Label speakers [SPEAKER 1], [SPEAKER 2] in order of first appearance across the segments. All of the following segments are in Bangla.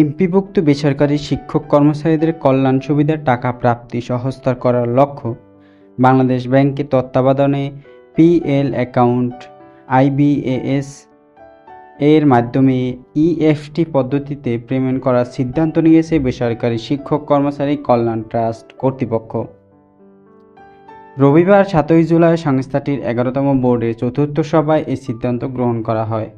[SPEAKER 1] এমপিভুক্ত বেসরকারি শিক্ষক কর্মচারীদের কল্যাণ সুবিধার টাকা প্রাপ্তি সহজতর করার লক্ষ্য বাংলাদেশ ব্যাংকের তত্ত্বাবধানে পিএল অ্যাকাউন্ট আইবিএএস এর মাধ্যমে ইএফটি পদ্ধতিতে পেমেন্ট করার সিদ্ধান্ত নিয়েছে বেসরকারি শিক্ষক কর্মচারী কল্যাণ ট্রাস্ট কর্তৃপক্ষ। রবিবার সাতই জুলাই সংস্থাটির এগারোতম বোর্ডের চতুর্থ সভায় এই সিদ্ধান্ত গ্রহণ করা হয়।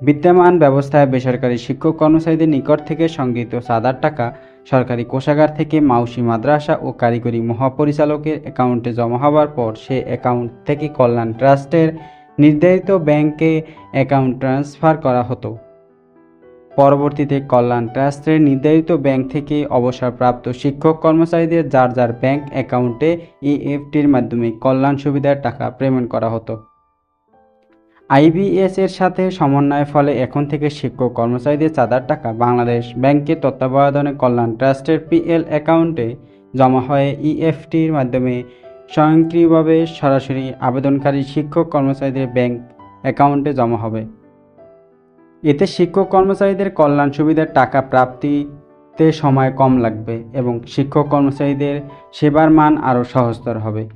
[SPEAKER 1] বিদ্যমান ব্যবস্থায় বেসরকারি শিক্ষক কর্মচারীদের নিকট থেকে সংগৃহীত চাঁদার টাকা সরকারি কোষাগার থেকে মাউসি মাদ্রাসা ও কারিগরি মহাপরিচালকের অ্যাকাউন্টে জমা হওয়ার পর সে অ্যাকাউন্ট থেকে কল্যাণ ট্রাস্টের নির্ধারিত ব্যাংকে অ্যাকাউন্ট ট্রান্সফার করা হতো। পরবর্তীতে কল্যাণ ট্রাস্টের নির্ধারিত ব্যাংক থেকে অবসরপ্রাপ্ত শিক্ষক কর্মচারীদের যার যার ব্যাংক অ্যাকাউন্টে ইএফটির মাধ্যমে কল্যাণ সুবিধার টাকা পেমেন্ট করা হতো। আইবিএস এর সাথে সমন্বয়ের ফলে এখন থেকে শিক্ষক কর্মচারীদের চাঁদার টাকা বাংলাদেশ ব্যাংকের তত্ত্বাবধানে কল্যাণ ট্রাস্টের পিএল অ্যাকাউন্টে জমা হয়ে ইএফটির মাধ্যমে স্বয়ংক্রিয়ভাবে সরাসরি আবেদনকারী শিক্ষক কর্মচারীদের ব্যাংক অ্যাকাউন্টে জমা হবে। এতে শিক্ষক কর্মচারীদের কল্যাণ সুবিধার টাকা প্রাপ্তিতে সময় কম লাগবে এবং শিক্ষক কর্মচারীদের সেবার মান আরও সহজতর হবে।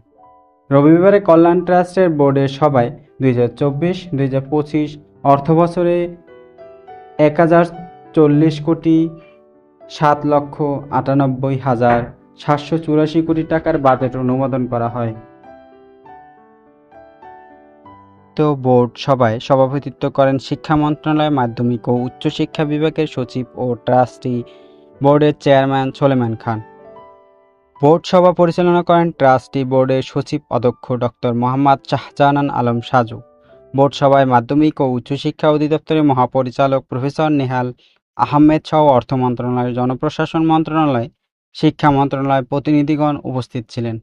[SPEAKER 1] রবিবারে কল্যাণ ট্রাস্টের বোর্ডের সভায় দুই হাজার চব্বিশ, দুই হাজার পঁচিশ অর্থ বছরে এক হাজার চল্লিশ কোটি সাত লক্ষ আটানব্বই হাজার সাতশো চুরাশি কোটি টাকার বাজেট অনুমোদন করা হয়। তো বোর্ড সভায় সভাপতিত্ব করেন শিক্ষা মন্ত্রণালয় মাধ্যমিক ও উচ্চশিক্ষা বিভাগের সচিব ও ট্রাস্টি বোর্ডের চেয়ারম্যান সোলেমান খান। বোর্ড সভা পরিচালনা করেন ট্রাস্টি বোর্ডের সচিব অধ্যক্ষ ডক্টর মোহাম্মদ শাহজাহান আলম সাজু। বোর্ড সভায় মাধ্যমিক ও উচ্চশিক্ষা অধিদপ্তরের মহাপরিচালক প্রফেসর নেহাল আহমেদ সহ অর্থ মন্ত্রণালয় জনপ্রশাসন মন্ত্রণালয়, শিক্ষা মন্ত্রণালয় প্রতিনিধিগণ উপস্থিত ছিলেন।